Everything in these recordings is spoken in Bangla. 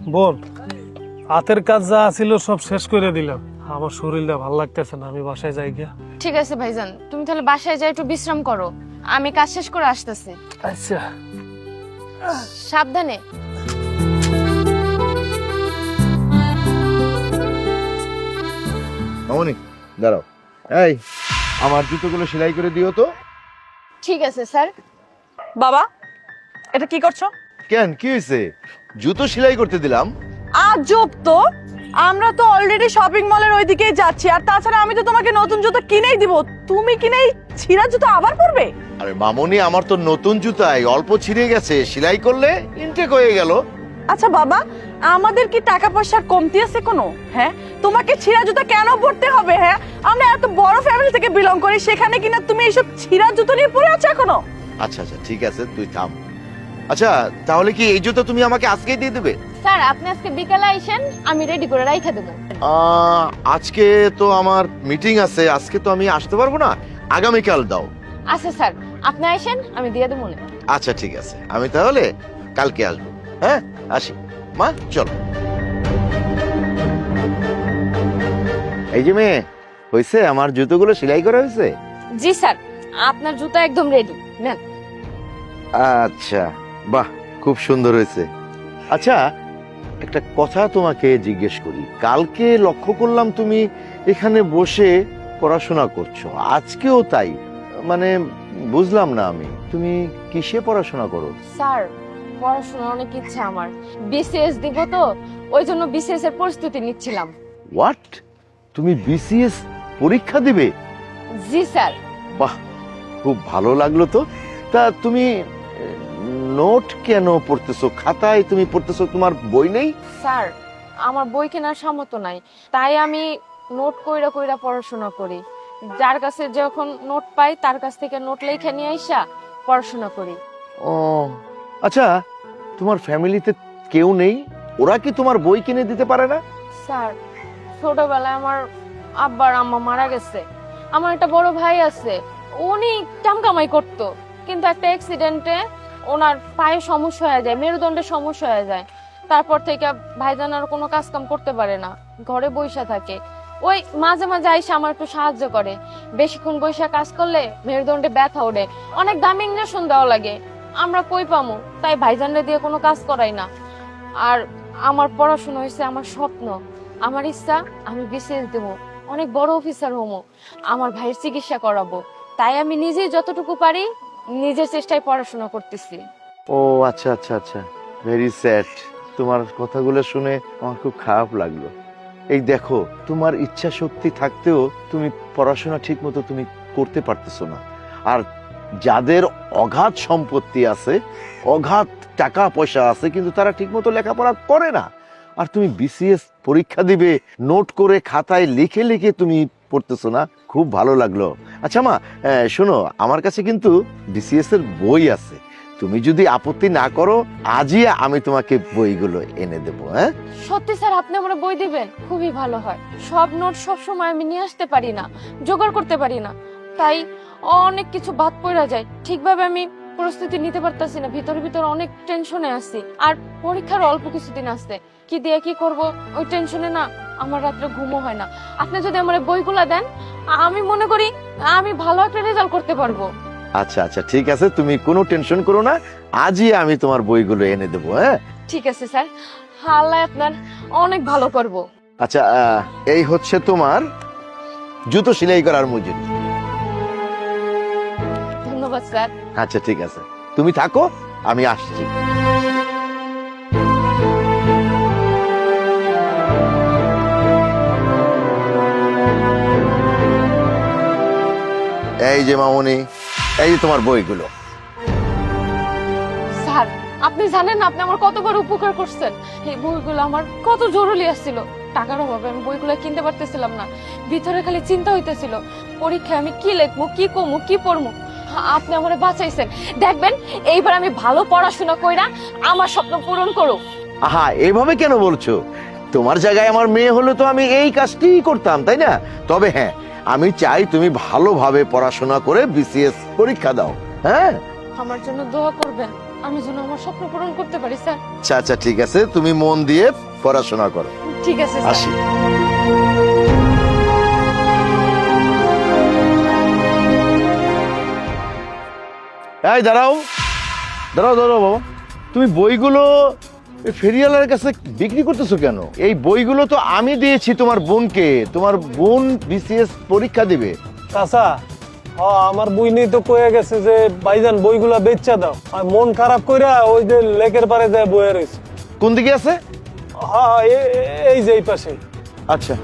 বোন হাতের কাজ যা ছিল সব শেষ করে দিলাম। আমার শরীরটা ভালো লাগতেছে না আমি বাসায় যাই গিয়া। ঠিক আছে ভাইজান তুমি তাহলে বাসায় যাই একটু বিশ্রাম করো। আমি কাজ শেষ করে আসতেছি। আচ্ছা। সাবধানে। মামনি দাঁড়াও। এই আমার জুতোগুলো সেলাই করে দিও তো। ঠিক আছে স্যার। বাবা এটা কি করছ? কেন কি হয়েছে জুতো সেলাই করতে দিলাম। আজব তো। আমরা তো অলরেডি শপিং মলের ওইদিকেই যাচ্ছি। আর তাছাড়া আমি তো তোমাকে নতুন জুতো কিনেই দিব। তুমি কিনে এই ছিঁড়া জুতো আবার পরবে? আরে মামনি আমার তো নতুন জুতাই অল্প ছিঁড়ে গেছে। সেলাই করলে ইনটেক হয়ে গেল। আচ্ছা বাবা আমাদের কি টাকা পয়সার কমতি আছে কোনো? হ্যাঁ? তোমাকে ছিঁড়া জুতো কেন পরতে হবে হ্যাঁ? আমরা এত বড় ফ্যামিলি থেকে বিলং করি সেখানে কিনা তুমি এইসব ছিঁড়া জুতো নিয়ে পরে আছো এখনও? আচ্ছা আচ্ছা ঠিক আছে তুই থাম। আচ্ছা তাহলে কি এই জুতো তুমি আমাকে আজকেই দিয়ে দেবে? স্যার আপনি আজকে বিকালে আইসেন আমি রেডি করে রাইখা দেবো। আজকে তো আমার মিটিং আছে আজকে তো আমি আসতে পারব না আগামীকাল দাও। আচ্ছা স্যার আপনি আইসেন আমি দিয়ে দেবো মনে। আচ্ছা ঠিক আছে আমি তাহলে কালকে আসব। হ্যাঁ আসি। মা চলো। এই যে মেয়ে হয়েছে আমার জুতোগুলো সেলাই করা হয়েছে জি স্যার আপনার জুতো একদম রেডি নেন। আচ্ছা। বাহ খুব সুন্দর হয়েছে। আচ্ছা একটা কথা তোমাকে জিজ্ঞেস করি। কালকে লক্ষ্য করলাম তুমি এখানে বসে পড়াশোনা করছ। আজকেও তাই? মানে বুঝলাম না আমি। তুমি কিসে পড়াশোনা করো? স্যার পড়াশোনার অনেক ইচ্ছা আমার। বিসিএস দিব তো ওই জন্য বিসিএস এর প্রস্তুতি নিচ্ছিলাম। হোয়াট তুমি বিসিএস পরীক্ষা দিবে? জি স্যার। বাহ খুব ভালো লাগল তো। তা তুমি নোট কেন পড়তেছো? খাতায় তুমি পড়তেছো তোমার বই নেই? স্যার আমার বই কেনার সামর্থ্য নাই। তাই আমি নোট কইরা কইরা পড়াশোনা করি। যার কাছে যখন নোট পাই তার কাছ থেকে নোট লেখা নিয়ে আইসা পড়াশোনা করি। ও আচ্ছা তোমার ফ্যামিলিতে কেউ নেই? ওরা কি তোমার বই কিনে দিতে পারে না? স্যার ছোটবেলায় আমার আব্বার আম্মা মারা গেছে। আমার একটা বড় ভাই আছে উনি টাম কামাই করতো। কিন্তু একটা অ্যাক্সিডেন্টে ওনার পায়ে সমস্যা হয়ে যায় মেরুদণ্ডের সমস্যা হয়ে যায়। তারপর থেকে ভাইজান আর কোনো কাজ কাম করতে পারে না, ঘরে বইসা থাকে। ওই মাঝে মাঝে আইসা আমার একটু সাহায্য করে। বেশিক্ষণ বইসা কাজ করলে মেরুদণ্ডে ব্যথা ওঠে অনেক দামি ইঞ্জেকশন দেওয়া লাগে। আমরা কই পামু? তাই ভাইজানরে দিয়ে কোনো কাজ করাই না। আর আমার পড়াশোনা হয়েছে আমার স্বপ্ন। আমার ইচ্ছা, আমি বিসিএস দেবো অনেক বড় অফিসার হমো। আমার ভাইয়ের চিকিৎসা করাবো। তাই আমি নিজে যতটুকু পারি নিজের চেষ্টায় পড়াশোনা করতেছি। ও আচ্ছা আচ্ছা আচ্ছা। ভেরি স্যাড তোমার কথাগুলো শুনে আমার খুব খারাপ লাগল। এই দেখো, তোমার ইচ্ছা শক্তি থাকতেও তুমি পড়াশোনা ঠিক মতো তুমি করতে পারতেছো না। আর যাদের অগাধ সম্পত্তি আছে অগাধ টাকা পয়সা আছে, কিন্তু তারা ঠিকমতো লেখাপড়া করে না। আর তুমি বিসিএস পরীক্ষা দিবে, নোট করে খাতায় লিখে লিখে তুমি পড়তেছো না? খুব ভালো লাগল। আচ্ছা মা শোনো, আমার কাছে কিন্তু বিসিএস এর বই আছে। তুমি যদি আপত্তি না করো, আজই আমি তোমাকে বইগুলো এনে দেবো হ্যাঁ? সত্যি স্যার, আপনি আমার বই দিবেন, খুবই ভালো হয়। সব নোট সব সময় আমি নিয়ে আসতে পারি না, জোগাড় করতে পারি না। তাই অনেক কিছু বাদ পড়া যায়। ঠিকভাবে আমি প্রস্তুতি নিতে পারতাছি না, ভিতরে ভিতরে অনেক টেনশনে আছি। আর পরীক্ষার অল্প কিছুদিন আসছে কি দিয়ে কি করব, ওই টেনশনে না আমার রাত্রে ঘুমও হয় না। আপনি যদি আমার বইগুলা দেন আমি মনে করি আমি ভালো একটা রেজাল্ট করতে পারব। আচ্ছা আচ্ছা ঠিক আছে তুমি কোনো টেনশন করো না। আজই আমি তোমার বইগুলো এনে দেবো হ্যাঁ? ঠিক আছে স্যার। আল্লাহ আপনার অনেক ভালো করব। আচ্ছা এই হচ্ছে তোমার জুতো সেলাই করার মজুরি। ধন্যবাদ স্যার। আচ্ছা ঠিক আছে। তুমি থাকো আমি আসছি। এই যে মামনি এই যে তোমার বইগুলো। স্যার আপনি জানেন না আপনি আমার কতবার উপকার করছেন। এই বইগুলো আমার কত জরুরি আসছিল টাকার অভাবে আমি বইগুলো কিনতে পারতেছিলাম না। ভিতরে খালি চিন্তা হইতেছিল পরীক্ষায় আমি কি লিখব কি কমু কি পড়মু আপনি আমারে বাঁচাইছেন। দেখবেন এইবার আমি ভালো পড়াশোনা কইরা আমার স্বপ্ন পূরণ করুক। আহা এভাবে কেন বলছো? তোমার জায়গায় আমার মেয়ে হলে তো আমি এই কাজটিই করতাম তাই না? তবে হ্যাঁ আমি চাই তুমি ভালোভাবে পড়াশোনা করে বিসিএস পরীক্ষা দাও। হ্যাঁ? আমার জন্য দোয়া করবেন। আমি যেন আমার স্বপ্ন পূরণ করতে পারি স্যার। আচ্ছা আচ্ছা ঠিক আছে। তুমি মন দিয়ে পড়াশোনা করো। ঠিক আছে স্যার। আসি। এই দাঁড়াও। দাঁড়াও দাঁড়াও বাবা। তুমি বইগুলো ফেরিওয়ালার কাছে বিক্রি করতেছো কেন? এই বইগুলো তো আমি দিয়েছি তোমার বোনকে। তোমার বোন বিসিএস পরীক্ষা দিবে। চাচা হ আমার বই নিয়ে তো কয়ে গেছে যে ভাইজান বইগুলা বেচা দাও। আর মন খারাপ কইরা ওই যে লেকের পারে যায় বয়ে রয়েছে। কোন দিকে আছে? হ্যাঁ এই যে এই পাশে। আচ্ছা।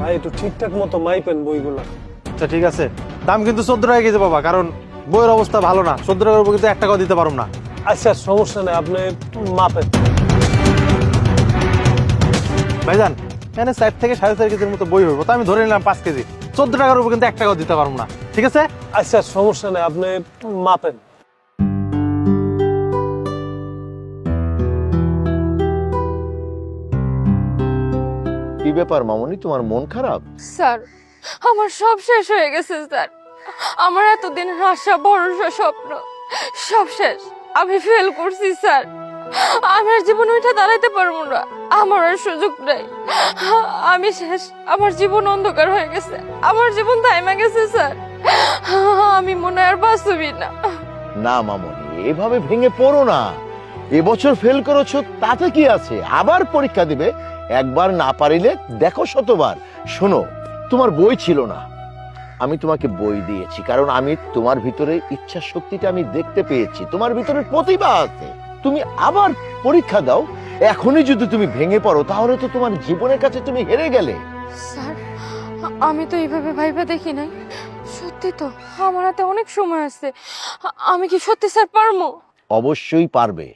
ভাই একটু ঠিকঠাক মতো মাইপেন বইগুলা। আচ্ছা ঠিক আছে। দাম কিন্তু চোদ্দ টাকা কেজি বাবা কারণ বইয়ের অবস্থা ভালো না চোদ্দ টাকার উপর কিন্তু এক টাকাও দিতে পারুম না। আচ্ছা সমস্যা নেই আপনি মাপেন। ভাইজান এখানে চার থেকে সাড়ে চার কেজির মতো বই হইব তো আমি ধরে নিলাম পাঁচ কেজি। চোদ্দ টাকার উপর কিন্তু এক টাকাও দিতে পারব না ঠিক আছে? আচ্ছা সমস্যা নেই আপনি মাপেন। কি ব্যাপার মামনি তোমার মন খারাপ? স্যার আমার সব শেষ হয়ে গেছে স্যার। আমার এতদিন আশা ভরসা স্বপ্ন, সব শেষ। আমি ফেল করছি, স্যার। আমার জীবন ওইটা দাঁড়াইতে পারব না। আমার আর সুযোগ নেই। আমি শেষ। আমার জীবন অন্ধকার হয়ে গেছে। আমার জীবন থাইমা গেছে, স্যার। আমি মনে আর বাঁচবই না। না, মামনি, এভাবে ভেঙে পড়ো না। এবছর ফেল করেছ, তাতে কি আছে? আবার পরীক্ষা দিবে। একবার না পারিলে দেখো শতবার। শোনো, তোমার বই ছিল না। আমি তোমাকে বই দিয়েছি কারণ আমি তোমার ভিতরে ইচ্ছা শক্তিটা আমি দেখতে পেয়েছি। তোমার ভিতরে প্রতিভা আছে। তুমি আবার পরীক্ষা দাও। এখনই যদি তুমি ভেঙে পড়ো তাহলে তো তোমার জীবনের কাছে তুমি হেরে গেলে। স্যার আমি তো এইভাবে ভাইবা দেখি নাই। সত্যি তো আমার হাতে অনেক সময় আছে। আমি কি সত্যি স্যার পারব? অবশ্যই পারবে।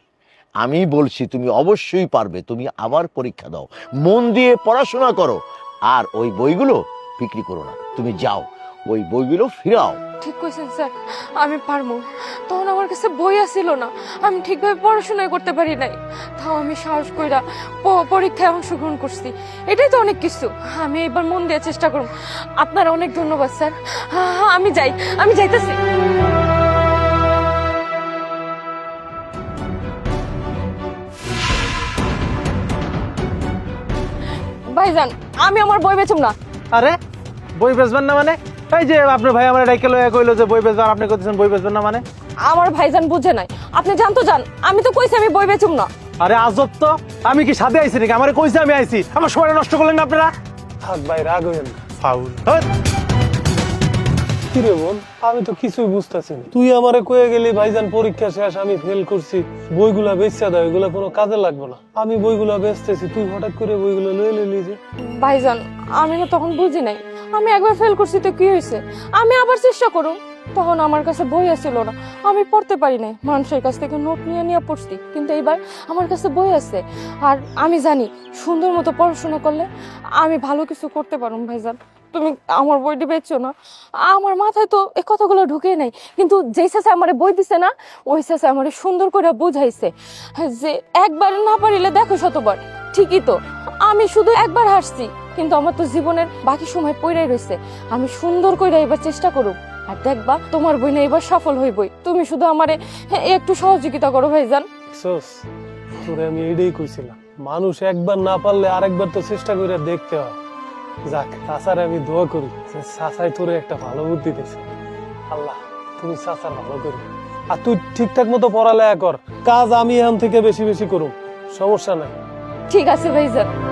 আমি বলছি তুমি অবশ্যই পারবে। তুমি আবার পরীক্ষা দাও। মন দিয়ে পড়াশোনা করো। আর ওই বইগুলো বিক্রি করো না। তুমি যাও। ওই বইগুলো ফিরাও। ঠিক কইছেন স্যার। আমি পারমু। তখন আমার কাছে বই আসিল না। আমি ঠিকভাবে পড়াশোনা করতে পারি নাই। তাও আমি সাহস কইরা প- পরীক্ষায় অংশগ্রহণ করছি। এটাই তো অনেক কিছু। আমি এবার মন দিয়ে চেষ্টা করব আপনার অনেক ধন্যবাদ স্যার। হ্যাঁ, আমি যাই। আমি যাইতেছি। ভাইজান আমি আমার বই বেচুম না। আরে বই বেচবেন না মানে? এই যে আপনার ভাই আমার ডাইকে লয়া কইলো যে বই বেচবেন আপনি কইতেছেন বই বেচবেন না মানে? আমার ভাইজান বুঝে নাই। আপনি জানতো জান আমি তো কইছি আমি বই বেচুম না। আরে আজব তো। আমি কি সাথে আইছি নাকি? আমার কইছে আমি আইছি। আমার সময়টা নষ্ট করলেন না আপনারা? থাক ভাই রাগ হইেন ফাউল। কি রে বোন আমি তো কিছুই বুঝতেছি না। তুই আমারে কয়ে গেলি ভাইজান পরীক্ষা শেষ আমি ফেল করছি। বইগুলা বেচা দাও এগুলা কোনো কাজে লাগবে না। আমি বইগুলা বেচতেছি তুই হঠাৎ করে বইগুলো লয়ে যে। ভাইজান আমি না তখন বুঝি নাই। আমি একবার ফেল করছি তো কি হয়েছে? আমি আবার চেষ্টা করুন তখন আমার কাছে বই আসছিল না। আমি পড়তে পারি নাই। মানুষের কাছ থেকে নোট নিয়ে নিয়ে পড়ছি। কিন্তু এইবার আমার কাছে বই আছে। আর আমি জানি, সুন্দর মতো পড়াশোনা করলে আমি ভালো কিছু করতে পারুম, ভাইজান। তুমি আমার বইটি বেচছো না। আমার মাথায় তো এই কথাগুলো ঢুকে নাই। কিন্তু যেই শেষে আমার বই দিছে না, ওই শেষে আমার সুন্দর করে বুঝাইছে যে, একবার না পারিলে দেখো শতবার। ঠিকই তো। আমি শুধু একবার হাসছি, কিন্তু আমার তো জীবনের বাকি সময় পড়াই রয়েছে আমি সুন্দর করে এবার চেষ্টা করুক, আর দেখবা তোমার বই না এবার সফল হইবই। তুমি শুধু আমারে একটু সহযোগিতা করো ভাইজান। সোস তোরে আমি এটাই কইছিলাম। মানুষ একবার না পারলে আরেকবার তো চেষ্টা করে দেখতে হয়। যাক, চাচার আমি দোয়া করি যে চাচাই তোরে একটা ভালো বুদ্ধি দিছে। আল্লাহ, তুমি চাচার ভালো করি। আর তুই ঠিকঠাক মতো পড়ালেখা কর। কাজ আমি এখন থেকে বেশি বেশি করুম। সমস্যা নাই। ঠিক আছে ভাইজান।